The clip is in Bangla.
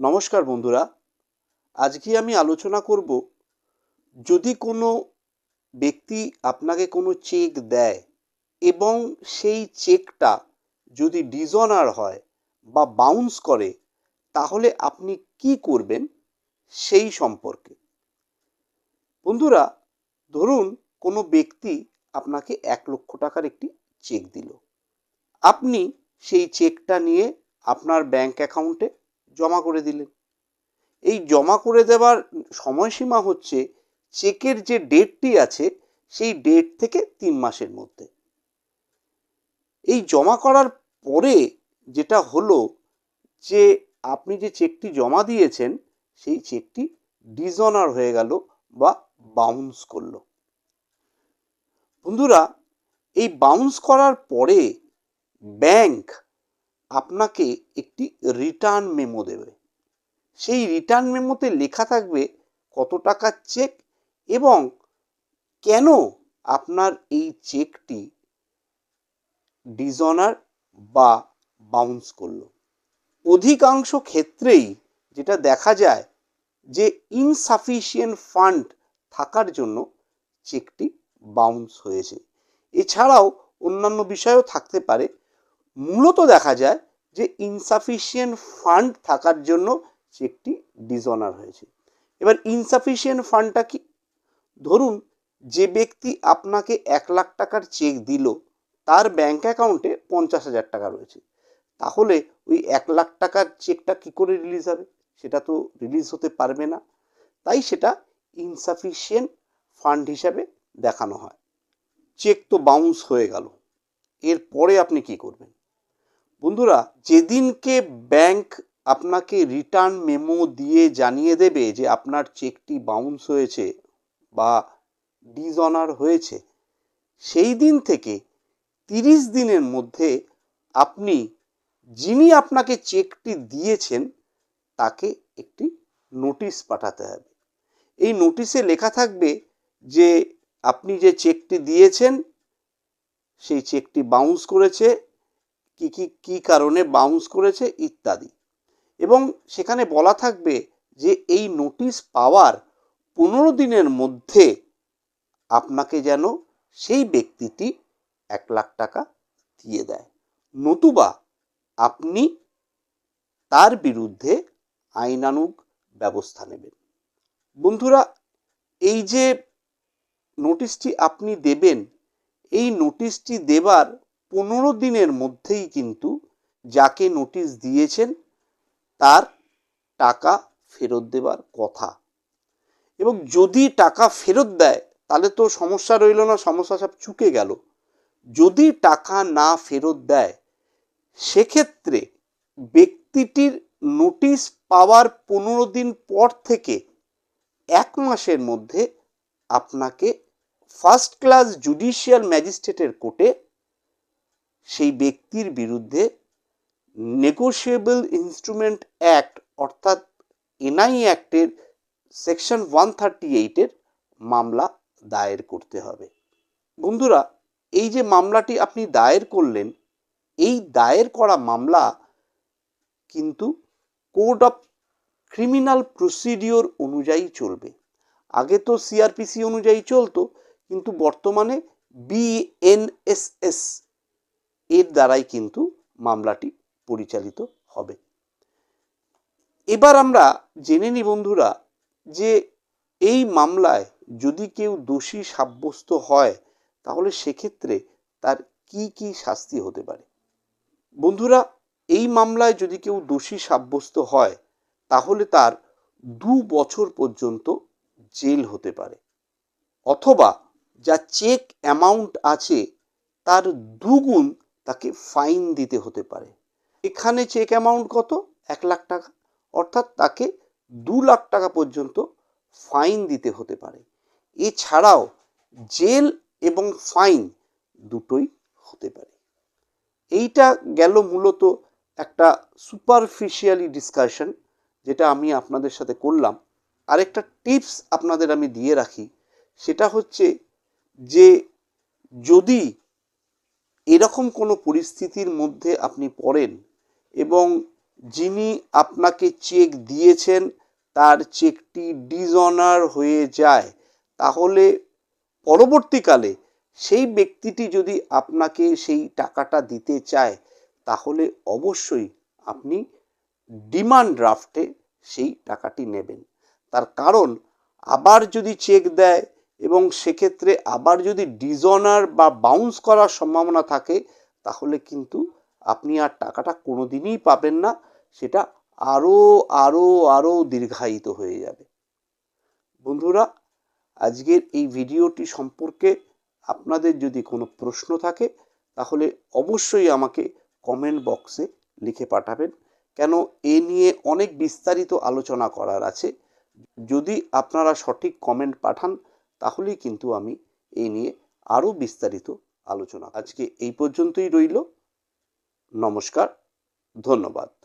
নমস্কার বন্ধুরা। আজকে আমি আলোচনা করব, যদি কোনো ব্যক্তি আপনাকে কোনো চেক দেয় এবং সেই চেকটা যদি ডিজনার হয় বা বাউন্স করে, তাহলে আপনি কি করবেন সেই সম্পর্কে? বন্ধুরা, ধরুন কোনো ব্যক্তি আপনাকে এক লক্ষ টাকার একটি চেক দিল। আপনি সেই চেকটা নিয়ে আপনার ব্যাংক অ্যাকাউন্টে জমা করে দিলেন। এই জমা করে দেওয়ার সময়সীমা হচ্ছে চেকের যে ডেটটি আছে, সেই ডেট থেকে তিন মাসের মধ্যে। এই জমা করার পরে যেটা হলো যে আপনি যে চেকটি জমা দিয়েছেন, সেই চেকটি ডিজনার হয়ে গেল বা বাউন্স করল। বন্ধুরা, এই বাউন্স করার পরে ব্যাংক আপনাকে একটি রিটার্ন মেমো দেবে। সেই রিটার্ন মেমোতে লেখা থাকবে কত টাকার চেক এবং কেন আপনার এই চেকটি ডিজনার বা বাউন্স করল। অধিকাংশ ক্ষেত্রেই যেটা দেখা যায় যে ইনসাফিসিয়েন্ট ফান্ড থাকার জন্য চেকটি বাউন্স হয়েছে। এছাড়াও অন্যান্য বিষয়ও থাকতে পারে। মূলত দেখা যায় যে ইনসাফিসিয়েন্ট ফান্ড থাকার জন্য চেকটি ডিজনার হয়েছে। এবার ইনসাফিসিয়েন্ট ফান্ডটা কি? ধরুন যে ব্যক্তি আপনাকে এক লাখ টাকার চেক দিল, তার ব্যাঙ্ক অ্যাকাউন্টে পঞ্চাশ হাজার টাকা রয়েছে। তাহলে ওই এক লাখ টাকার চেকটা কি করে রিলিজ হবে? সেটা তো রিলিজ হতে পারবে না। তাই সেটা ইনসাফিসিয়েন্ট ফান্ড হিসাবে দেখানো হয়। চেক তো বাউন্স হয়ে গেল। এরপরে আপনি কি করবেন? বন্ধুরা, যেদিনকে ব্যাংক আপনাকে রিটার্ন মেমো দিয়ে জানিয়ে দেবে যে আপনার চেকটি বাউন্স হয়েছে বা ডিজনার হয়েছে, সেই দিন থেকে তিরিশ দিনের মধ্যে আপনি যিনি আপনাকে চেকটি দিয়েছেন, তাকে একটি নোটিশ পাঠাতে হবে। এই নোটিশে লেখা থাকবে যে, আপনি যে চেকটি দিয়েছেন, সেই চেকটি বাউন্স করেছে কি কি কি কারণে বাউন্স করেছে ইত্যাদি। এবং সেখানে বলা থাকবে যে এই নোটিশ পাওয়ার পনেরো দিনের মধ্যে আপনাকে যেন সেই ব্যক্তিটি এক লাখ টাকা দিয়ে দেয়। নতুবা আপনি তার বিরুদ্ধে আইনানুগ ব্যবস্থা নেবেন। বন্ধুরা, এই যে নোটিশটি আপনি দেবেন, এই নোটিশটি দেবার পনেরো দিনের মধ্যেই কিন্তু যাকে নোটিশ দিয়েছেন, তার টাকা ফেরত দেবার কথা। এবং যদি টাকা ফেরত দেয়, তাহলে তো সমস্যা রইল না, সমস্যা সব চুকে গেল। যদি টাকা না ফেরত দেয়, সেক্ষেত্রে ব্যক্তিটির নোটিশ পাওয়ার পনেরো দিন পর থেকে এক মাসের মধ্যে আপনাকে ফার্স্ট ক্লাস জুডিশিয়াল ম্যাজিস্ট্রেটের কোর্টে সেই ব্যক্তির বিরুদ্ধে নেগোশিয়েবল ইনস্ট্রুমেন্ট অ্যাক্ট অর্থাৎ এনআই অ্যাক্টের সেকশন ওয়ান থার্টি এইটের মামলা দায়ের করতে হবে। বন্ধুরা, এই যে মামলাটি আপনি দায়ের করলেন, এই দায়ের করা মামলা কিন্তু কোড অফ ক্রিমিনাল প্রসিডিওর অনুযায়ী চলবে। আগে তো সিআরপিসি অনুযায়ী চলতো, কিন্তু বর্তমানে বিএনএসএস এর দ্বারাই কিন্তু মামলাটি পরিচালিত হবে। এবার আমরা জেনে নিই বন্ধুরা যে এই মামলায় যদি কেউ দোষী সাব্যস্ত হয়, তাহলে সেক্ষেত্রে তার কি কি শাস্তি হতে পারে? বন্ধুরা, এই মামলায় যদি কেউ দোষী সাব্যস্ত হয়, তাহলে তার দু বছর পর্যন্ত জেল হতে পারে। অথবা যা চেক অ্যামাউন্ট আছে, তার দুগুণ তাকে ফাইন দিতে হতে পারে। এখানে চেক অ্যামাউন্ট কত? এক লাখ টাকা। অর্থাৎ তাকে দু লাখ টাকা পর্যন্ত ফাইন দিতে হতে পারে। এছাড়াও জেল এবং ফাইন দুটোই হতে পারে। এইটা গেল মূলত একটা সুপারফিশিয়ালি ডিসকাশন যেটা আমি আপনাদের সাথে করলাম। আরেকটা টিপস আপনাদের আমি দিয়ে রাখি। সেটা হচ্ছে যে যদি এরকম কোনো পরিস্থিতির মধ্যে আপনি পড়েন এবং যিনি আপনাকে চেক দিয়েছেন, তার চেকটি ডিজঅনার হয়ে যায়, তাহলে পরবর্তীকালে সেই ব্যক্তিটি যদি আপনাকে সেই টাকাটা দিতে চায়, তাহলে অবশ্যই আপনি ডিমান্ড ড্রাফটে সেই টাকাটি নেবেন। তার কারণ, আবার যদি চেক দেয় এবং সেক্ষেত্রে আবার যদি ডিজনার বা বাউন্স করার সম্ভাবনা থাকে, তাহলে কিন্তু আপনি আর টাকাটা কোনো দিনই পাবেন না, সেটা আরও আরও আরও দীর্ঘায়িত হয়ে যাবে। বন্ধুরা, আজকের এই ভিডিওটি সম্পর্কে আপনাদের যদি কোনো প্রশ্ন থাকে, তাহলে অবশ্যই আমাকে কমেন্ট বক্সে লিখে পাঠাবেন। কেন, এ নিয়ে অনেক বিস্তারিত আলোচনা করার আছে। যদি আপনারা সঠিক কমেন্ট পাঠান তাহলেই কিন্তু আমি এই নিয়ে আরও বিস্তারিত আলোচনা আজকে এই পর্যন্তই রইল। নমস্কার ধন্যবাদ।